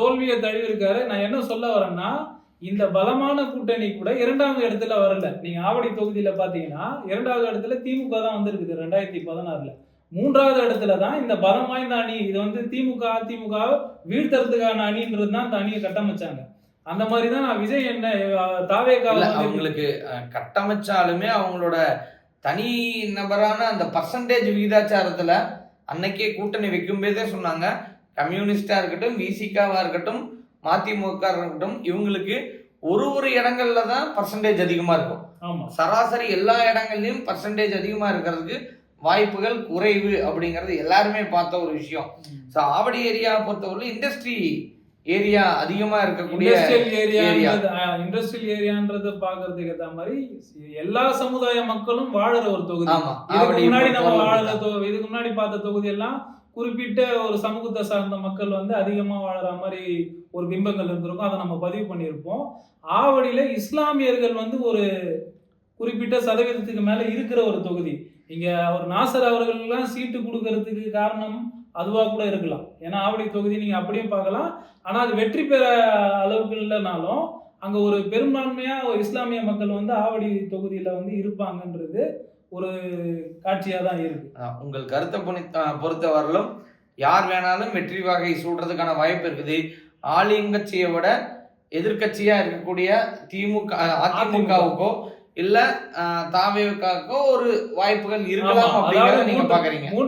தோல்வியை தழுவி இருக்காரு நான் என்ன சொல்ல வரேன்னா இந்த பலமான கூட்டணி கூட இரண்டாவது இடத்துல வரல. நீங்க ஆவடி தொகுதியில பாத்தீங்கன்னா இரண்டாவது இடத்துல திமுக தான் வந்திருக்குது ரெண்டாயிரத்தி பதினாறுல. மூன்றாவது இடத்துல தான் இந்த பலம் வாய்ந்த அணி இது வந்து திமுக அதிமுக வீழ்த்தறதுக்கான அணின்றது தான் அந்த அணியை கட்டமைச்சாங்க. அந்த மாதிரி தான் நான் விஜய் என்ன தாவே இல்ல அவங்களுக்கு கட்டமைச்சாலுமே அவங்களோட தனி நபரான அந்த பர்சன்டேஜ் விகிதாச்சாரத்துல அன்னைக்கே கூட்டணி வைக்கும்போதே சொன்னாங்க. கம்யூனிஸ்டா இருக்கட்டும் விசிகாவா இருக்கட்டும் மதிமுக இருக்கட்டும் இவங்களுக்கு ஒரு ஒரு இடங்கள்ல தான் பர்சன்டேஜ் அதிகமா இருக்கும். சராசரி எல்லா இடங்கள்லயும் பர்சன்டேஜ் அதிகமா இருக்கிறதுக்கு வாய்ப்புகள் குறைவு அப்படிங்கிறது எல்லாருமே பார்த்த ஒரு விஷயம். ஸோ ஆவடி ஏரியா பொறுத்தவரை இண்டஸ்ட்ரி ஏரியா அதிகமா இருக்கக்கூடிய இண்டஸ்ட்ரியல். ஏரியான்றது இண்டஸ்ட்ரியல் ஏரியான்றத பாக்குறதுக்கு ஏத்த மாதிரி எல்லா சமுதாய மக்களும் வாழுற ஒரு தொகுதி. ஆமா. முன்னாடி நம்ம வாழுற இதுக்கு முன்னாடி பார்த்த தொகுதி எல்லாம் குறிப்பிட்ட ஒரு சமூகத்தை சார்ந்த மக்கள் வந்து அதிகமாக வாழற மாதிரி ஒரு பிம்பங்கள் இருந்திருக்கும். அதை நம்ம பதிவு பண்ணியிருப்போம். ஆவடியில் இஸ்லாமியர்கள் வந்து ஒரு குறிப்பிட்ட சதவீதத்துக்கு மேலே இருக்கிற ஒரு தொகுதி. இங்கே ஒரு நாசர் அவர்கள்லாம் சீட்டு கொடுக்கறதுக்கு காரணம் அதுவாக கூட இருக்கலாம். ஏன்னா ஆவடி தொகுதி நீங்கள் அப்படியும் பார்க்கலாம். ஆனால் அது வெற்றி பெற அளவுக்கு இல்லைனாலும் அங்க ஒரு பெரும்பான்மையா ஒரு இஸ்லாமிய மக்கள் வந்து ஆவடி தொகுதியில வந்து இருப்பாங்கன்றது ஒரு காட்சியா தான் இருக்கு உங்கள் கருத்தை பொனி பொறுத்த வரலும் யார் வேணாலும் வெற்றி வாகை சூடுறதுக்கான வாய்ப்பு இருக்குது. ஆளுங்கட்சியை விட எதிர்க்கட்சியா இருக்கக்கூடிய திமுக அதிமுகவுக்கோ இல்ல தாவேவுக்காக்கோ ஒரு வாய்ப்புகள் இருக்கலாம் அதாவது நீங்க பாக்குறீங்க.